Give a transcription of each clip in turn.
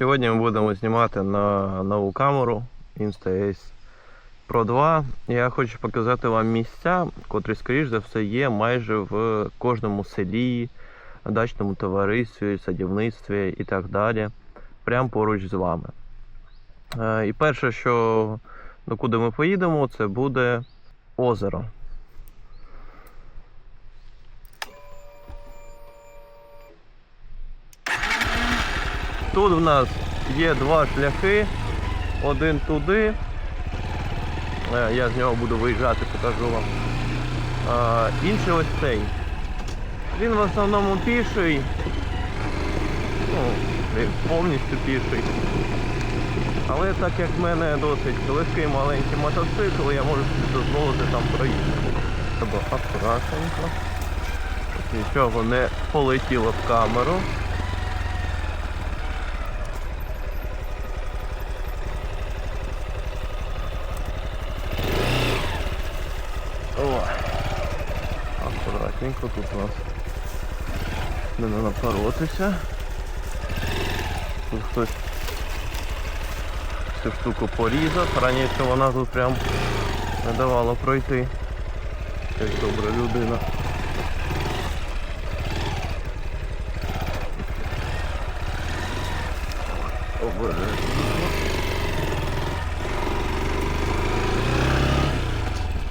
Сьогодні ми будемо знімати на нову камеру Insta-Ace Pro 2. Я хочу показати вам місця, котрі, скоріш за все, є майже в кожному селі, дачному товаристві, садівництві і так далі. Прямо поруч з вами. Е, І перше, що до куди ми поїдемо, це буде озеро. Тут в нас є два шляхи. Один туди. Е, Я з нього буду виїжджати, покажу вам. А, інший ось цей. Він в основному піший. Ну, повністю піший. Але так як в мене досить легкий маленький мотоцикл, я можу дозволити там проїхати. Треба акуратненько. Нічого не полетіло в камеру. О, акуратненько тут у нас не напоротися. Тут хтось цю штуку порізав. Раніше вона тут прям не давала пройти. Як добра людина. Обережно.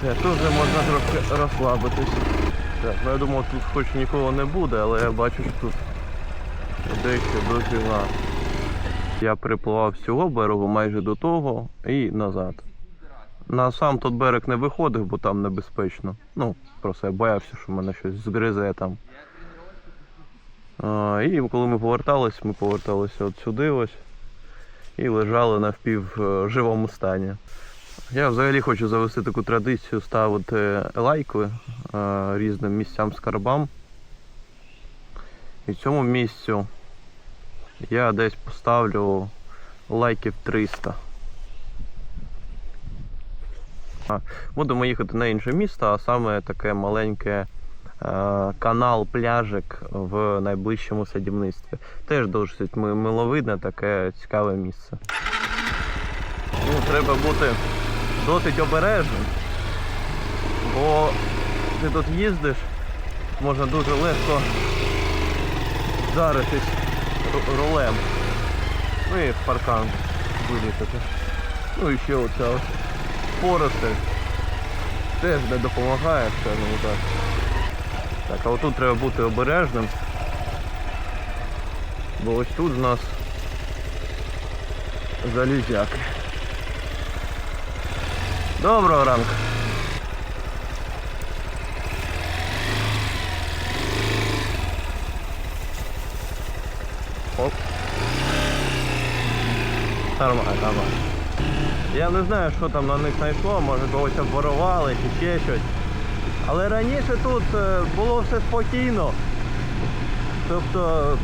Це тут можна трохи розслабитись. Так, ну я думав тут хоч нікого не буде, але я бачу, що тут дещо дофіга. Я припливав з цього берегу майже до того і назад. На сам тут берег не виходив, бо там небезпечно. Ну, просто я боявся, що мене щось згризе там. І коли ми повертались, ми поверталися от сюди ось і лежали на впівживому стані. Я взагалі хочу завести таку традицію ставити лайки е, різним місцям скарбам. І цьому місцю я десь поставлю лайків 300. Будемо їхати на інше місто, а саме таке маленьке е, канал, пляжик в найближчому садівництві. Теж досить миловидне, таке цікаве місце. Ну, треба бути досить обережним, бо ти тут їздиш, можна дуже легко вдаритись ру- рулем. Ну і в паркан вилітати. Ну і ще оця ось теж не допомагає, скажімо так. Так, а отут треба бути обережним. Бо ось тут в нас залізяки. Доброго ранку. Оп. Нормально, нормально. Я не знаю, що там на них знайшло, може когось обворували чи ще щось. Але раніше тут е, було все спокійно. Тобто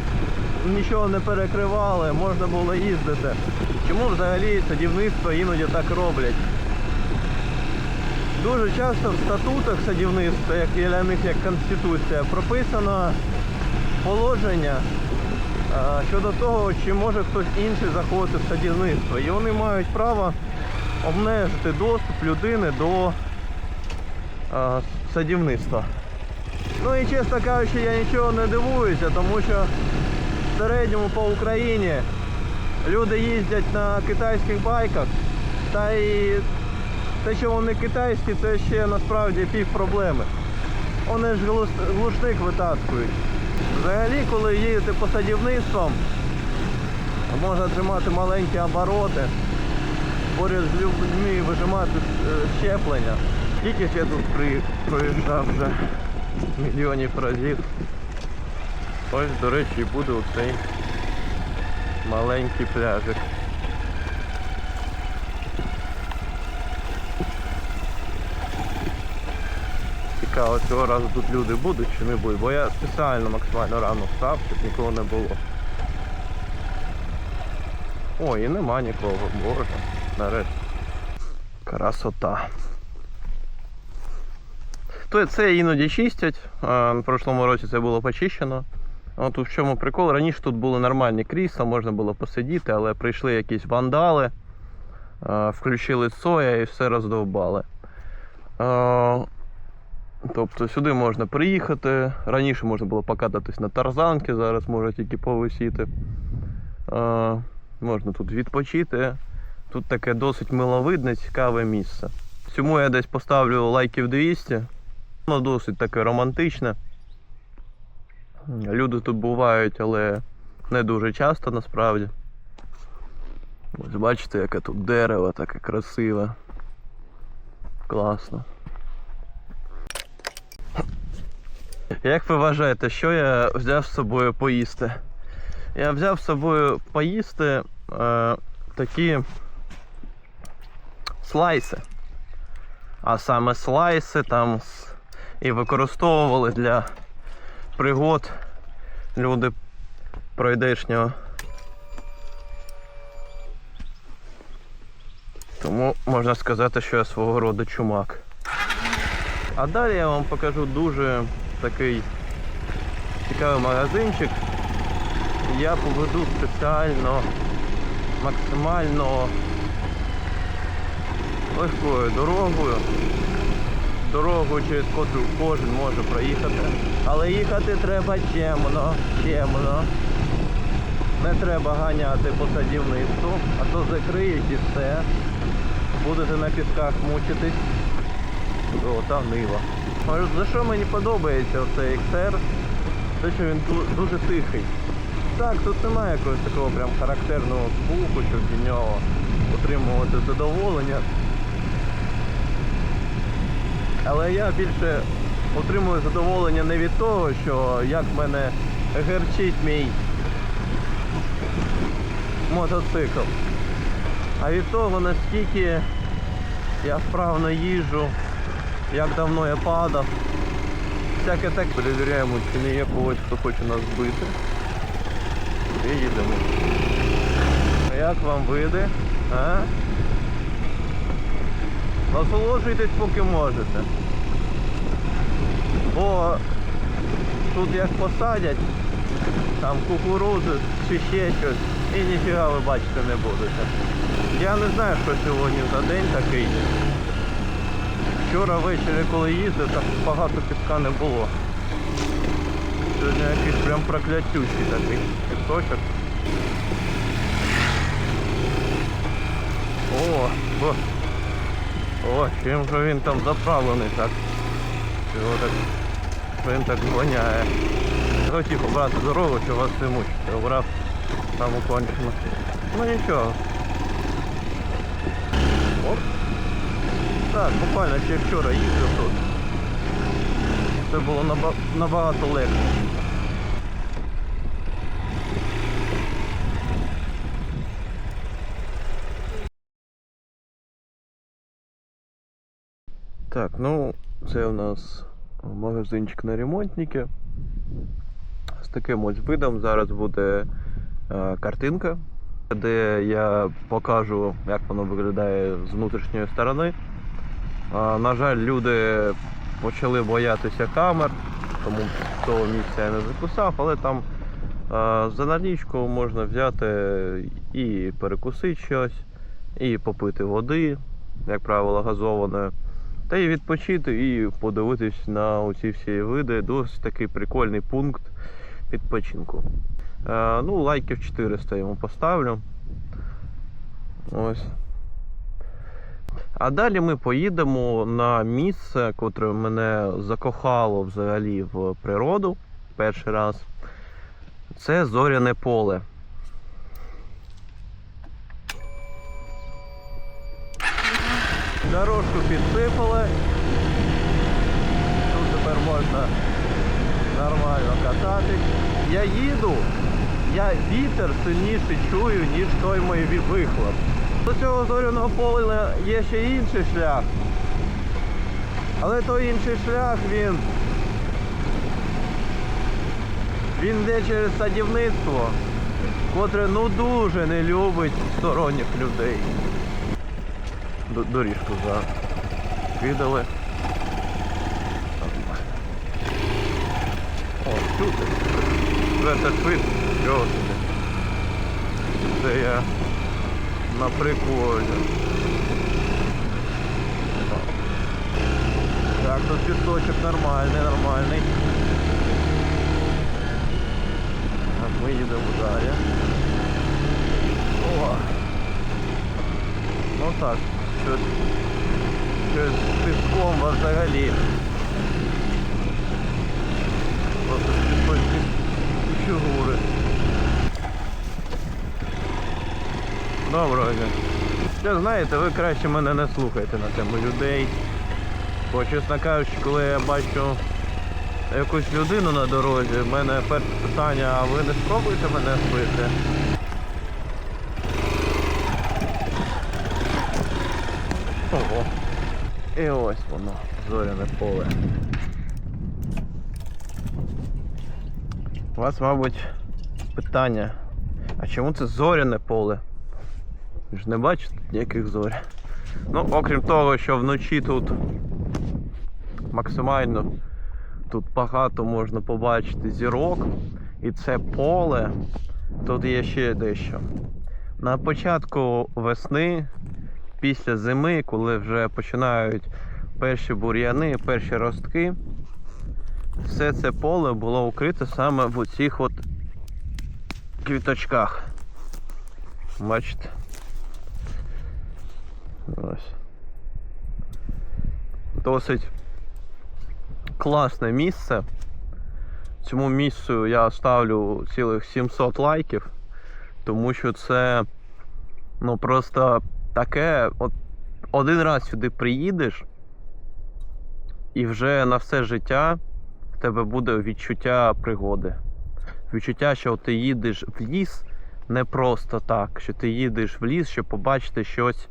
нічого не перекривали, можна було їздити. Чому взагалі садівництво іноді так роблять? Дуже часто в статутах садівництва, як і для них як конституція, прописано положення щодо того, чи може хтось інший заходити в садівництво. І вони мають право обмежити доступ людини до садівництва. Ну і чесно кажучи, я нічого не дивуюся, тому що в середньому по Україні люди їздять на китайських байках, та і те, що вони китайські, це ще насправді пів проблеми. Вони ж глушник витаскують. Взагалі, коли їдете по садівництвам, можна тримати маленькі обороти, поряд з людьми вижимати е, щеплення. Тільки ж я тут проїжджав вже мільйонів разів. Ось, до речі, буде оцей маленький пляжик. Цікаво, цього разу тут люди будуть чи не будуть, бо я спеціально максимально рано встав, щоб нікого не було. О, і нема нікого, боже, нарешті. Красота. То це іноді чистять. В прошлому році це було почищено. От в чому прикол. Раніше тут були нормальні крісла, можна було посидіти, але прийшли якісь вандали, включили соя і все роздовбали. Тобто сюди можна приїхати. Раніше можна було покататись на тарзанки, зараз можна тільки повисіти. Е, Можна тут відпочити. Тут таке досить миловидне, цікаве місце. Цьому я десь поставлю лайків 200. Воно досить таке романтичне. Люди тут бувають, але не дуже часто насправді. Ось бачите, яке тут дерево таке красиве. Класно. Як ви вважаєте, що я взяв з собою поїсти? Я взяв з собою поїсти е, такі слайси. А саме слайси там і використовували для пригод люди пройдешнього. Тому можна сказати, що я свого роду чумак. А далі я вам покажу дуже такий цікавий магазинчик. Я поведу спеціально максимально легкою дорогою. Дорогу, через котру кожен може проїхати. Але їхати треба чемно, чемно. Не треба ганяти по садівництву, а то закриють і все. Будете на пісках мучитись. О, та нива. Кажу, за що мені подобається оцей XR? Те, що він дуже тихий. Так, тут немає якогось такого прям характерного звуку, щоб від нього отримувати задоволення. Але я більше отримую задоволення не від того, що як мене герчить мій мотоцикл, а від того, наскільки я вправно їжджу, як давно я падав. Всяке так перевіряємо, чи не є когось, хто хоче нас збити. І їдемо. А Як вам види? А? Насолоджуйтесь поки можете. Бо тут як посадять, там кукурудзу чи ще щось, і ніфіга ви бачити не будете. Я не знаю, що сьогодні за день такий. Вчора ввечері, коли їздив, так багато піска не було. Сьогодні якийсь прям проклятючий такий пісочок. О, о, о, чим же він там заправлений так? Чого так? Він так воняє. Хотів обрати дорогу, що вас не мучить. Обрав там кончено. Ну нічого. Так, буквально ще вчора їздив тут. Це було наба- набагато легше. Так, ну це у нас магазинчик на ремонтники. З таким ось видом зараз буде е, картинка, де я покажу, як воно виглядає з внутрішньої сторони. На жаль, люди почали боятися камер, тому того місця я не записав, але там за налічку можна взяти і перекусити щось, і попити води, як правило, газованої, та і відпочити, і подивитись на оці всі види. Досить такий прикольний пункт відпочинку. Ну, лайків 400 йому поставлю. Ось. А далі ми поїдемо на місце, котре мене закохало взагалі в природу перший раз. Це зоряне поле. Дорожку підсипали. Тут тепер можна нормально кататись. Я їду, я вітер сильніше чую, ніж той мій вихлоп. До цього зоряного поля є ще інший шлях. Але той інший шлях він. Він йде через садівництво, котре ну дуже не любить сторонніх людей. Доріжку закидали. О. Вже це швидко. Це я на приколі. Так, тут пісочок нормальний, нормальний. Так, ми їдемо далі. О! Ну так, щось, щось з піском взагалі. Просто пісочні фігури. Доброго дня. Що знаєте, ви краще мене не слухайте на тему людей. Бо, чесно кажучи, коли я бачу якусь людину на дорозі, в мене перше питання, а ви не спробуєте мене збити? Ого. І ось воно, зоряне поле. У вас, мабуть, питання. А чому це зоряне поле? Ви ж не бачите ніяких зорь. Ну, окрім того, що вночі тут максимально тут багато можна побачити зірок. І це поле. Тут є ще дещо. На початку весни, після зими, коли вже починають перші бур'яни, перші ростки, все це поле було укрите саме в оцих от квіточках. Бачите? Ось. Досить класне місце. Цьому місцю я ставлю цілих 700 лайків, тому що це ну просто таке. От один раз сюди приїдеш, і вже на все життя в тебе буде відчуття пригоди. Відчуття, що ти їдеш в ліс не просто так, що ти їдеш в ліс, щоб побачити щось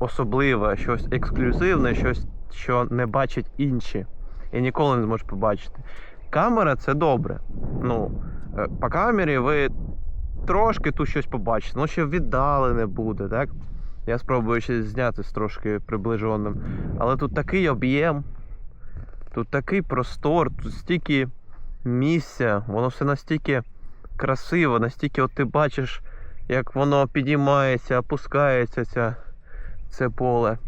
особливе, щось ексклюзивне, щось, що не бачать інші. І ніколи не зможеш побачити. Камера це добре. Ну, е, по камері ви трошки тут щось побачите, ну ще віддалене буде, так? Я спробую ще зняти з трошки приближеним. Але тут такий об'єм, тут такий простор, тут стільки місця, воно все настільки красиво, настільки от ти бачиш, як воно підіймається, опускається ця, це поле.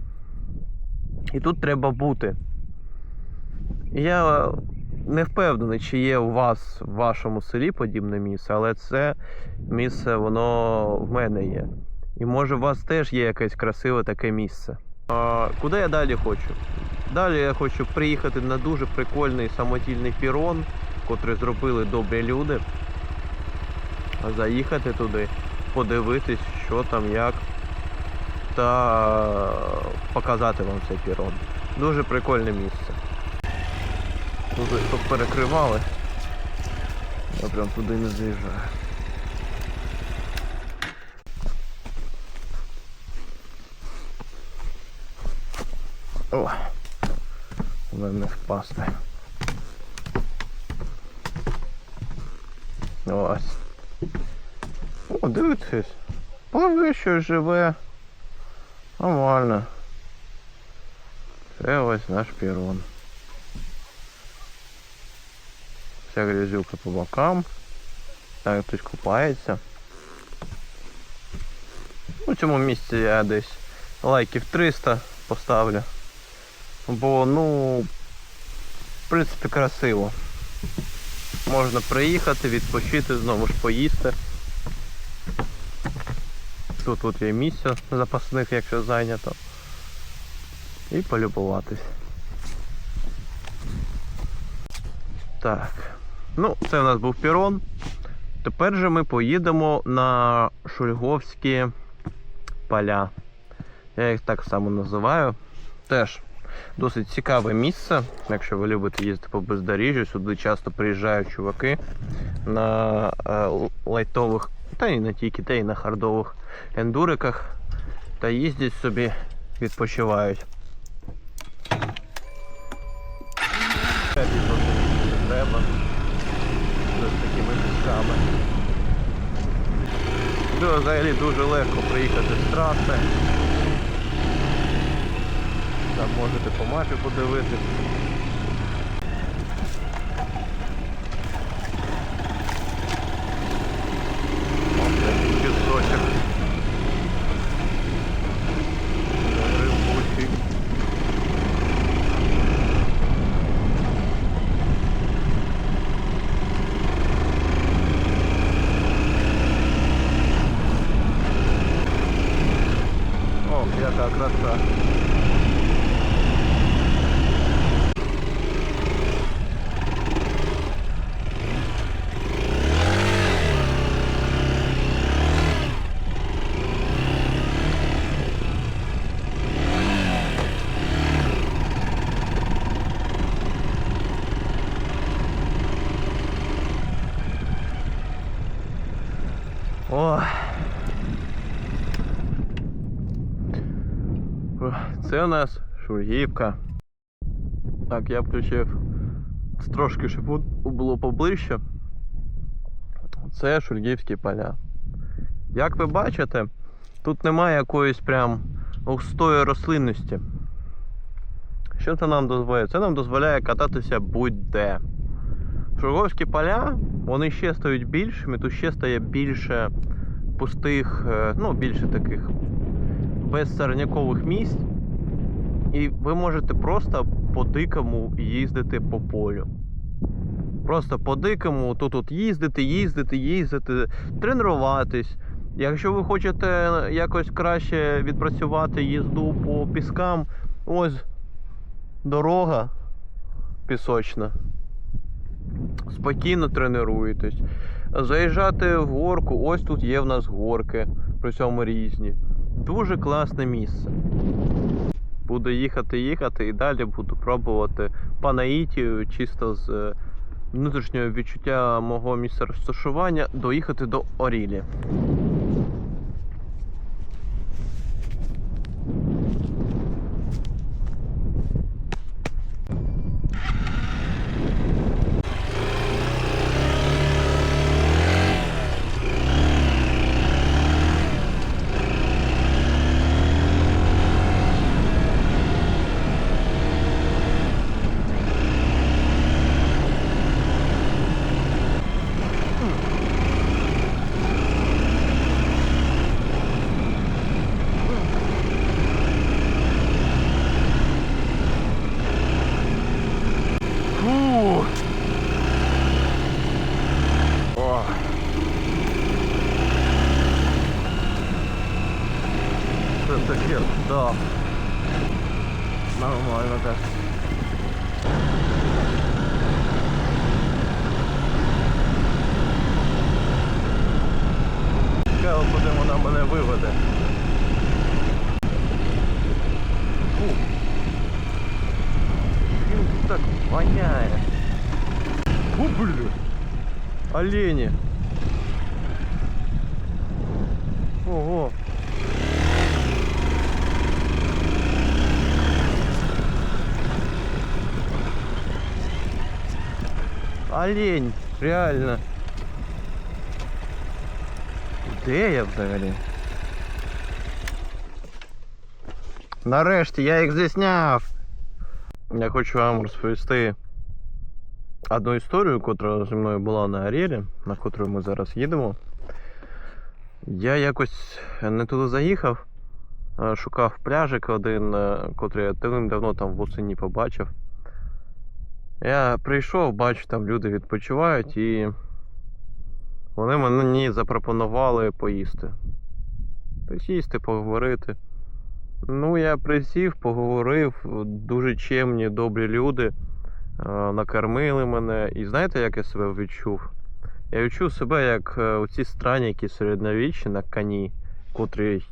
І тут треба бути. Я не впевнений, чи є у вас в вашому селі подібне місце, але це місце, воно в мене є. І може у вас теж є якесь красиве таке місце. А, куди я далі хочу? Далі я хочу приїхати на дуже прикольний самотільний пірон, котрий зробили добрі люди. Заїхати туди, подивитись, що там, як, та показати вам цей пірон. Дуже прикольне місце. Тут тут перекривали. Я прям туди не заїжджаю. О, але не впасти. Ось. О, дивитесь. Пливе щось живе. Нормально. Це ось наш пірон. Вся грязюка по бокам. Так, хтось купається. У цьому місці я десь лайків 300 поставлю. Бо, ну, в принципі, красиво. Можна приїхати, відпочити, знову ж поїсти. Тут є місце запасних, якщо зайнято. І полюбуватись. Так. Ну, це у нас був пірон. Тепер же ми поїдемо на Шульговські поля. Я їх так само називаю. Теж досить цікаве місце. Якщо ви любите їздити по бездоріжжю, сюди часто приїжджають чуваки на е, лайтових, та і не тільки, та й на хардових ендуриках. Та їздять собі, відпочивають. Треба з такими пісками. Ну, взагалі дуже легко приїхати з траси. Там можете по мапі подивитись. О, яка краса. О. Це у нас Шургівка. Так, я включив трошки, щоб було поближче. Це Шульгівські поля. Як ви бачите, тут немає якоїсь прям густої рослинності. Що це нам дозволяє? Це нам дозволяє кататися будь-де. Шурговські поля, вони ще стають більшими, тут ще стає більше пустих, е, ну, більше таких безсорнякових місць. І ви можете просто по-дикому їздити по полю. Просто по-дикому тут от їздити, їздити, їздити, тренуватись. Якщо ви хочете якось краще відпрацювати їзду по піскам, ось дорога пісочна. Спокійно тренуєтесь. Заїжджати в горку, ось тут є в нас горки, при цьому різні. Дуже класне місце. Буду їхати, їхати і далі буду пробувати панаїтію чисто з е, внутрішнього відчуття мого місця розташування, доїхати до Орілі. мене виведе. Фу. Він так воняє. Фу, блін. Олені. Ого. Олень, реально. Де я взагалі? Нарешті я їх зісняв. Я хочу вам розповісти одну історію, яка зі мною була на Арєрі, на котру ми зараз їдемо. Я якось не туди заїхав, шукав пляжик один, е, котрий я давно там восені побачив. Я прийшов, бачу, там люди відпочивають і вони мені запропонували поїсти. Посісти, поговорити. Ну, я присів, поговорив, дуже чемні, добрі люди, накормили мене. І знаєте, як я себе відчув? Я відчув себе як е, оці странники середньовіччі на коні, котрі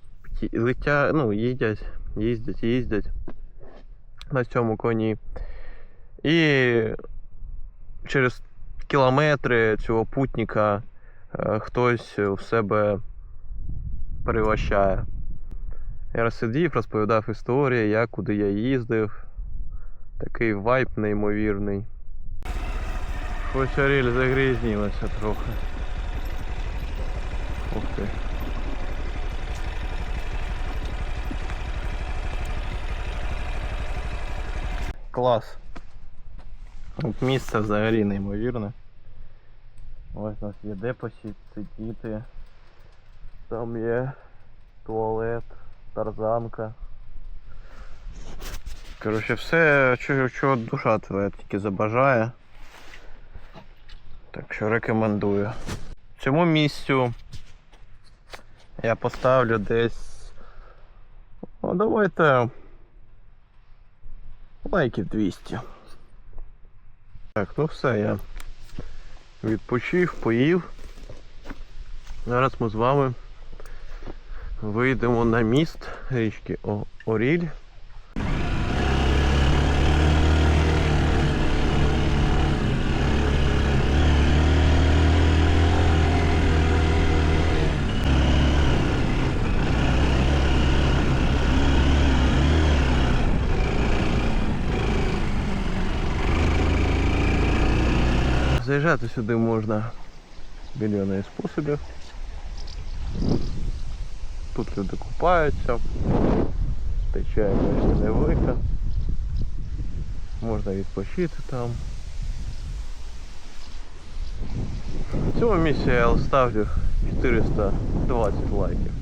летять, ну, їдять, їздять, їздять на цьому коні. І через кілометри цього путника хтось в себе переващає. Я розсидів, розповідав історії, як куди я їздив. Такий вайб неймовірний. Ось Оріль загрізнілася трохи. Ух ти. Клас. Місце взагалі неймовірне. Ось у нас є де посидіти. Там є туалет, тарзанка. Коротше, все, чого, чого душа твоя тільки забажає. Так що рекомендую. Цьому місцю я поставлю десь Ну давайте лайків 200. Так, ну все, я відпочив, поїв. Зараз ми з вами вийдемо на міст річки Оріль. Заїжджати сюди можна мільйони способів. Тут люди купаються, тече бачите, невелика. Можна відпочити там. В цьому місці я ставлю 420 лайків.